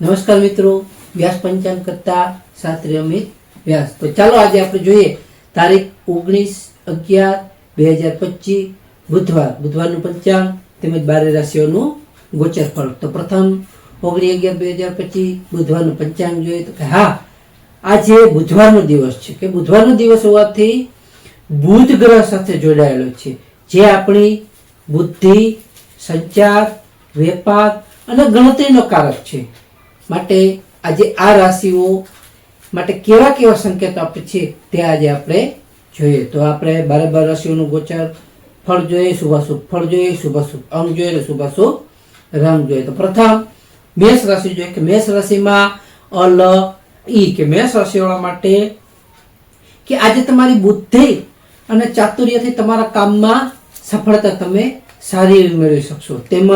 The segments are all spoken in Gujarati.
નમસ્કાર મિત્રો, વ્યાસ પંચાંગ કરતા શાસ્ત્રી અમિત વ્યાસ. તો ચાલો આજે આપણે જોઈએ તારીખ ઓગણીસ અગિયાર બે હજાર પચીસ, બુધવાર. બુધવારનું પંચાંગ તેમજ બારે રાશિઓનું ગોચર ફળ તો પ્રથમ ઓગણીસ અગિયાર બે હજાર પચીસ, બુધવારનું પંચાંગ જોઈએ તો કે હા, આજે બુધવારનો દિવસ છે. કે બુધવારનો દિવસ હોવાથી બુધ ગ્રહ સાથે જોડાયેલો છે. જે આપણી બુદ્ધિ, સંચાર, વેપાર અને ગણતરીનો કારક છે. માટે આજે આ રાશિઓ માટે કેવા કેવા સંકેતો આપે છે તે આજે આપણે જોઈએ. તો આપણે બારે બાર રાશિઓનું ગોચર, ફળ જોઈએ, શુભાશુભ, ફળ જોઈએ, શુભાશુભ અંગ જોઈએ અને શુભાશુભ રંગ જોઈએ. તો પ્રથમ મેષ રાશિ જોઈએ કે મેષ રાશિમાં અલ, ઈ કે મેષ રાશિવાળા માટે કે આજે તમારી બુદ્ધિ અને ચાતુર્યથી તમારા કામમાં સફળતા તમે સારી મેળવી શકશો. તેમજ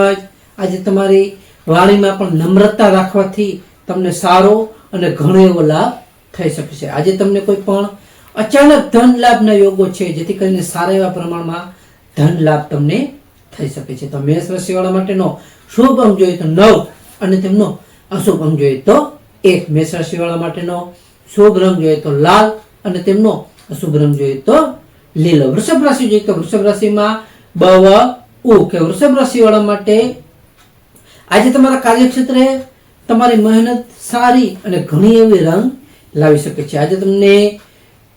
આજે તમારી વાણીમાં પણ નમ્રતા રાખવાથી તમને સારો અને ઘણો એવો લાભ થઈ શકે છે. આજે તમને કોઈ પણ અચાનક ધન લાભના યોગો છે, જેથી કરીને સારા એવા પ્રમાણમાં ધન લાભ તમને થઈ શકે છે. તો મેષ રાશિવાળા માટેનો શુભ અંગ જોઈએ તો નવ અને તેમનો અશુભ અંગ જોઈએ તો એક. મેષ રાશિવાળા માટેનો શુભ રંગ જોઈએ તો લાલ અને તેમનો અશુભ રંગ જોઈએ તો લીલો. વૃષભ રાશિ જોઈએ તો વૃષભ રાશિમાં બવ ઉ કે વૃષભ રાશિવાળા માટે આજે તમારા કાર્યક્ષેત્રે તમારી મહેનત સારી અને ઘણી એવી રંગ લાવી શકે છે. આજે તમને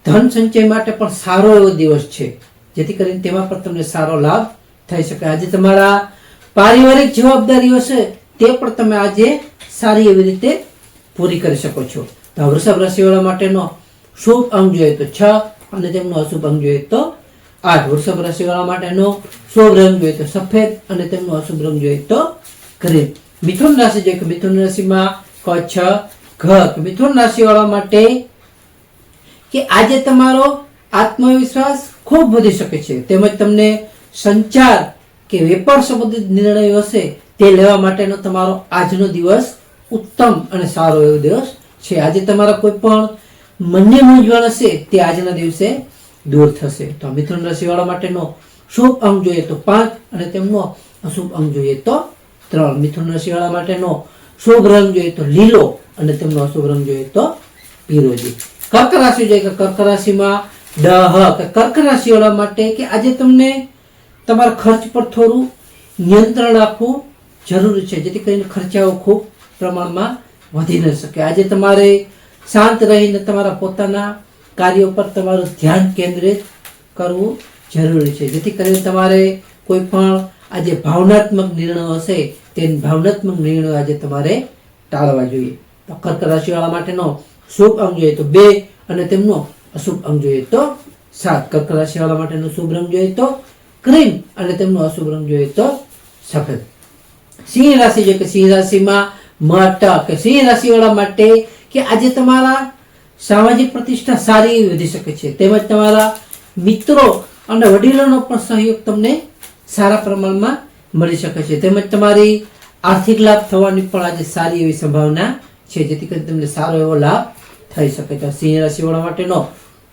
ધન સંચય માટે પણ સારો એવો દિવસ છે. જેથી કરીને તેમાં પણ તમને સારો લાભ થઈ શકે. આજે તમારા પારિવારિક જવાબદારીઓ છે, તે પણ તમે આજે સારી એવી રીતે પૂરી કરી શકો છો. તો વૃષભ રાશિવાળા માટેનો શુભ અંગ જોઈએ તો છ અને તેમનો અશુભ અંગ જોઈએ તો આઠ. વૃષભ રાશિવાળા માટેનો શુભ રંગ જોઈએ તો સફેદ અને તેમનો અશુભ રંગ જોઈએ તો ગ્રીન મિથુન રાશિ કે મિથુન રાશિમાં કચ્છ છ ઘ કે મિથુન રાશિવાળા માટે કે આજે તમારો આત્મવિશ્વાસ ખૂબ વધી શકે છે. તેમજ તમને સંચાર કે વેપાર સંબંધિત નિર્ણયો હશે તે લેવા માટેનો તમારો આજનો દિવસ ઉત્તમ અને સારો એવો દિવસ છે. આજે તમારા કોઈ પણ મનને મૂંઝવણ હશે તે આજના દિવસે દૂર થશે. તો મિથુન રાશિવાળા માટેનો શુભ અંક જોઈએ તો પાંચ અને તેમનો અશુભ અંક જોઈએ તો ત્રણ મિથુન રાશિવાળા માટેનો શુભ રંગ જોઈએ તો લીલો અને તેમનો અશુભ રંગ જોઈએ તો પીરોજી. કર્ક રાશિ જોઈએ કે કર્ક રાશિમાં ડહ કે કર્ક રાશિવાળા માટે કે આજે તમને તમારા ખર્ચ પર થોડું નિયંત્રણ રાખવું જરૂરી છે, જેથી કરીને ખર્ચાઓ ખૂબ પ્રમાણમાં વધી ન શકે. આજે તમારે શાંત રહીને તમારા પોતાના કાર્યો પર તમારું ધ્યાન કેન્દ્રિત કરવું જરૂરી છે, જેથી કરીને તમારે કોઈ પણ આજે ભાવનાત્મક નિર્ણયો હશે તે ભાવનાત્મક નિર્ણયો આજે તમારે ટાળવા જોઈએ. તો કર્ક રાશિવાળા માટેનો શુભ અંગ જોઈએ તો બે અને તેમનો અશુભ અંગ જોઈએ તો સાત. કર્ક રાશિવાળા માટેનો શુભ રંગ જોઈએ તો ક્રીમ અને તેમનો અશુભ રંગ જોઈએ તો સફેદ. સિંહ રાશિ છે કે સિંહ રાશિમાં મટ કે સિંહ રાશિવાળા માટે કે આજે તમારા સામાજિક પ્રતિષ્ઠા સારી વધી શકે છે. તેમજ તમારા મિત્રો અને વડીલોનો પણ સહયોગ તમને સારા પ્રમાણમાં મળી શકે છે. તેમજ તમારી આર્થિક લાભ થવાની પણ આજે સારી એવી સંભાવના છે, જેથી કરીને તમને સારો એવો લાભ થઈ શકે છે. સિંહ રાશિવાળા માટેનો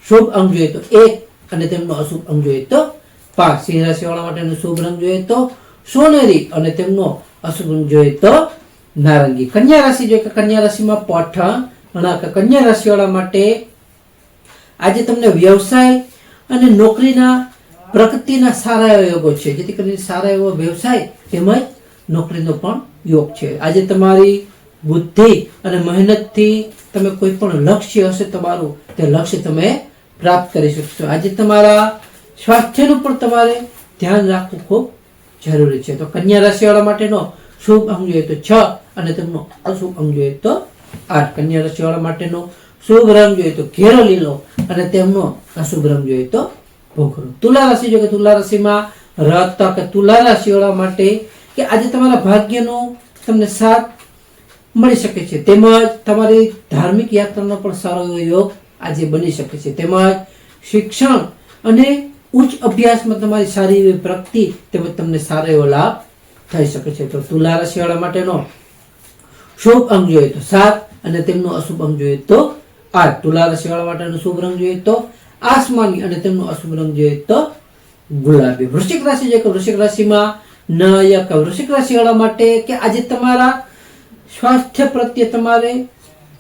શુભ અંક જોઈએ તો એક અને તેમનો અશુભ અંક જોઈએ તો પાંચ. સિંહ રાશિવાળા માટેનો શુભ રંગ જોઈએ તો સોનેરી અને તેમનો અશુભ રંગ જોઈએ તો નારંગી. કન્યા રાશિ જોઈએ કે કન્યા રાશિમાં પઠણ? કે કન્યા રાશિવાળા માટે આજે તમને વ્યવસાય અને નોકરીના પ્રગતિના સારા એવા યોગો છે. જેથી કરીને સારા એવો વ્યવસાય તેમજ નોકરીનો પણ યોગ છે. આજે તમારી બુદ્ધિ અને મહેનતથી તમે કોઈ પણ લક્ષ્ય હશે તમારું, તે લક્ષ્ય તમે પ્રાપ્ત કરી શકશો. આજે તમારા સ્વાસ્થ્યનું પણ તમારે ધ્યાન રાખવું ખૂબ જરૂરી છે. તો કન્યા રાશિવાળા માટેનો શુભ અંગ જોઈએ તો છ અને તેમનો અશુભ અંગ જોઈએ તો આઠ. કન્યા રાશિવાળા માટેનો શુભ રંગ જોઈએ તો ઘેરો લીલો અને તેમનો અશુભ રંગ જોઈએ તો ભૂખરો તુલા રાશિ જોઈએ કે તુલા રાશિમાં રત કે તુલા રાશિવાળા માટે કે આજે તમારા ભાગ્યનો તમને સાથ મળી શકે છે. તેમજ તમારી ધાર્મિક યાત્રાનો પણ સારો એવો યોગ આજે બની શકે છે. તેમજ શિક્ષણ અને ઉચ્ચ અભ્યાસમાં તમારી સારી એવી પ્રગતિ તેમજ તમને સારો એવો લાભ થઈ શકે છે. તો તુલા રાશિવાળા માટેનો શુભ અંગ જોઈએ તો સાત અને તેમનો અશુભ અંગ જોઈએ તો આઠ. તુલા રાશિવાળા માટેનો શુભ રંગ જોઈએ તો આસમાની અને તેમનો અશુભ રંગ જોઈએ તો ગુલાબી. વૃશ્ચિક રાશિ છે કે વૃશ્ચિક રાશિમાં નાયક વૃશ્ચિક રાશિવાળા માટે કે આજે તમારા સ્વાસ્થ્ય પ્રત્યે તમારે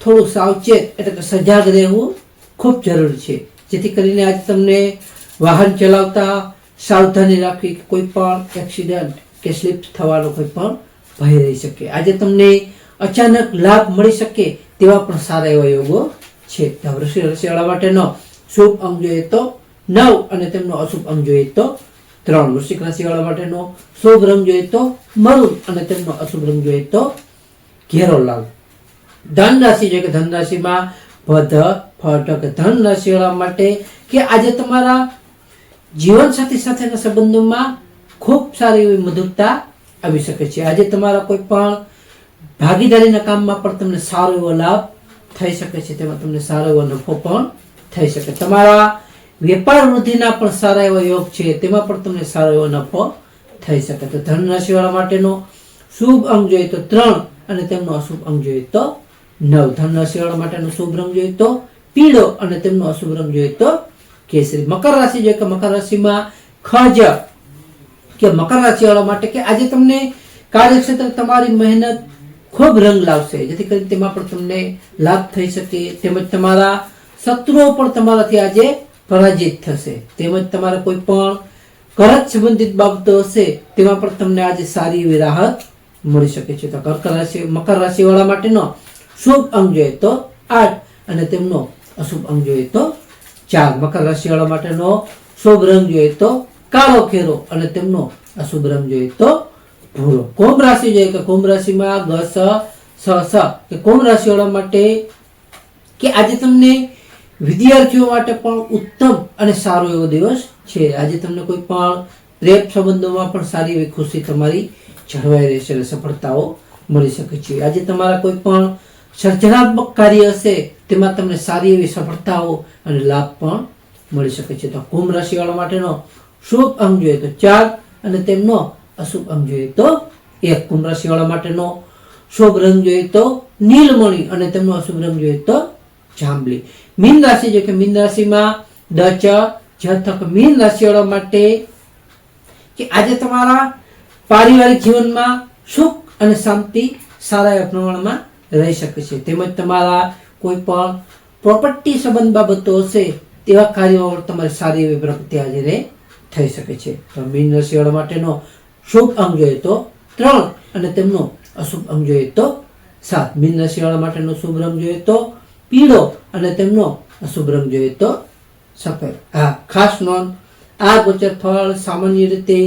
થોડું સાવચેત એટલે કે સજાગ રહેવું ખૂબ જરૂરી છે. જેથી કરીને આજે તમને વાહન ચલાવતા, સાવધાની રાખવી કે કોઈ પણ એક્સિડન્ટ કે સ્લીપ થવાનો કોઈ પણ ભય રહી શકે. આજે તમને અચાનક લાભ મળી શકે તેવા પણ સારા એવા યોગો છે. વૃષિ રસીવાળા માટેનો શુભ અંગ જોઈએ તો નવ અને તેમનો અશુભ અંગ જોઈએ તો ત્રણ. વૃશ્ચિક રાશિવાળા માટેનો શુભ રંગ જોઈએ તો મરૂન અને તેમનો અશુભ રંગ જોઈએ તો ઘેરો લાલ ધન રાશિ છે કે ધન રાશિમાં ભધ ફટક ધન રાશિવાળા માટે કે આજે તમારા જીવનસાથી સાથેના સંબંધોમાં ખૂબ સારી એવી મધુરતા આવી શકે છે. આજે તમારા કોઈ પણ ભાગીદારીના કામમાં પણ તમને સારો એવો લાભ થઈ શકે છે. તેમાં તમને સારો એવો નફો પણ થઈ શકે. તમારા વેપાર વૃદ્ધિના પણ સારા એવા યોગ છે, તેમાં પણ તમને સારો એવો નફો થઈ શકે. તો ધન રાશિવાળા માટેનો શુભ અંગ જોઈએ તો ત્રણ અને તેમનો અશુભ અંગ જોઈએ તો નવ. ધન રાશિવાળા માટેનો શુભ રંગ જોઈએ તો પીળો અને તેમનો અશુભ રંગ જોઈએ તો કેસરી. મકર રાશિ જોઈએ કે મકર રાશિમાં ખજ કે મકર રાશિવાળા માટે કે આજે તમને કાર્યક્ષેત્ર તમારી મહેનત ખૂબ રંગ લાવશે. જેથી કરીને તેમાં પણ તમને લાભ થઈ શકે. તેમજ તમારા શત્રુઓ પણ તમારાથી આજે પરાજિત થશે. તેમજ તમારા કોઈ પણ કરજ સંબંધિત બાબતો હશે, તેમાં પણ તમને આજે સારી એવી રાહત મળી શકે છે. તો કર્ક રાશિ, મકર રાશિવાળા માટેનો શુભ અંગ જોઈએ તો આઠ અને તેમનો અશુભ અંગ જોઈએ તો ચાર. મકર રાશિવાળા માટેનો શુભ રંગ જોઈએ તો કાળો ખેરો અને તેમનો અશુભ રંગ જોઈએ તો ભૂરો. કુંભ રાશિ જોઈએ કે કુંભ રાશિમાં ગ સ સ. કે કુંભ રાશિવાળા માટે કે આજે તમને વિદ્યાર્થીઓ માટે પણ ઉત્તમ અને સારો એવો દિવસ છે. આજે તમને કોઈ પણ પ્રેમ સંબંધોમાં પણ સારી એવી ખુશી તમારી જળવાઈ રહેશે અને સફળતાઓ મળી શકે છે. આજે તમારા કોઈ પણ સર્જનાત્મક કાર્ય હશે, તેમાં તમને સારી એવી સફળતાઓ અને લાભ પણ મળી શકે છે. તો કુંભ રાશિવાળા માટેનો શુભ અંગ જોઈએ તો ચાર અને તેમનો અશુભ અંગ જોઈએ તો એક. કુંભ રાશિવાળા માટેનો શુભ રંગ જોઈએ તો નીલમણી અને તેમનો અશુભ રંગ જોઈએ તો જાંબલી. મીન રાશિ છે કે મીન રાશિમાં દચ જથક મીન રાશિવાળા માટે કે આજે તમારા પારિવારિક જીવનમાં સુખ અને શાંતિ સારા પ્રમાણમાં રહી શકે છે. તેમજ તમારા કોઈ પણ પ્રોપર્ટી સંબંધ બાબતો હશે તેવા કાર્યો તમારી સારી એવી પ્રગતિ આજે રે થઈ શકે છે. તો મીન રાશિવાળા માટેનો શુભ અંગ જોઈએ તો ત્રણ અને તેમનો અશુભ અંગ જોઈએ તો સાત. મીન રાશિવાળા માટેનો શુભ રંગ જોઈએ તો પીળો અને તેમનો અશુભ રંગ જોઈએ તો સફેદ. હા ખાસ નોંધ, આ ગોચર ફળ સામાન્ય રીતે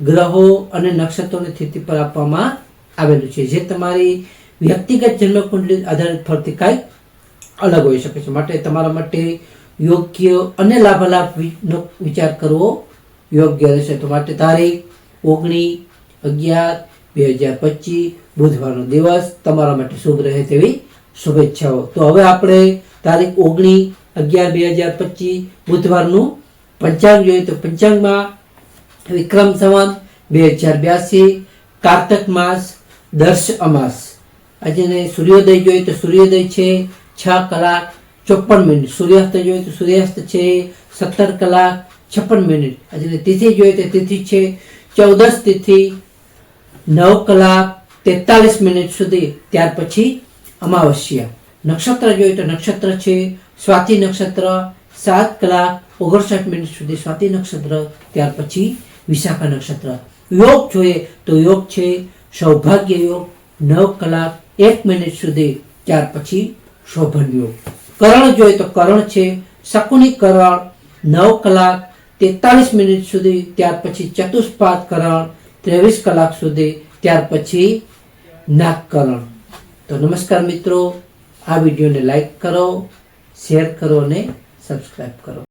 ગ્રહો અને નક્ષત્રોની સ્થિતિ પર આપવામાં આવેલું છે, જે તમારી વ્યક્તિગત જન્મકુંડલી આધારિત ફળથી કાંઈક અલગ હોઈ શકે છે. માટે તમારા માટે યોગ્ય અને લાભાલાભ વિચાર કરવો યોગ્ય રહેશે. તો માટે તારીખ ઓગણીસ અગિયાર, બે હજાર પચીસ, બુધવારનો દિવસ તમારા માટે શુભ રહે તેવી શુભેચ્છાઓ. તો હવે આપણે તારીખ ઓગણીસ અગિયાર બે હજાર પચીસ બુધવારનું પંચાંગ જોઈએ તો પંચાંગમાં વિક્રમ સંવત બે હજાર બ્યાસી, કારતક માસ, દર્શ અમાસ. આજે સૂર્યોદય જોઈએ તો સૂર્યોદય છે છ કલાક ચોપન મિનિટ. સૂર્યાસ્ત જોઈએ તો સૂર્યાસ્ત છે સત્તર કલાક છપ્પન મિનિટ. આજે તિથિ જોઈએ તો તિથિ છે ચૌદસ તિથિ, નવ કલાક તેતાલીસ મિનિટ સુધી. ત્યાર પછી અમાવસ્યા નક્ષત્ર જોઈએ તો નક્ષત્ર છે સ્વાતિ નક્ષત્ર સાત કલાક ઓગણસાઠ મિનિટ સુધી સ્વાતિ નક્ષત્ર ત્યાર પછી વિશાખા નક્ષત્ર યોગ જોઈએ તો યોગ છે સૌભાગ્ય યોગ નવ કલાક એક મિનિટ સુધી ત્યાર પછી શોભન યોગ કરણ જોઈએ તો કરણ છે શકુની કરણ નવ કલાક તેતાલીસ મિનિટ સુધી ત્યાર પછી ચતુષ્પાદ કરણ ત્રેવીસ કલાક સુધી ત્યાર પછી નાગકરણ તો નમસ્કાર મિત્રો આ વિડીયોને લાઈક કરો શેર કરો અને સબસ્ક્રાઈબ કરો.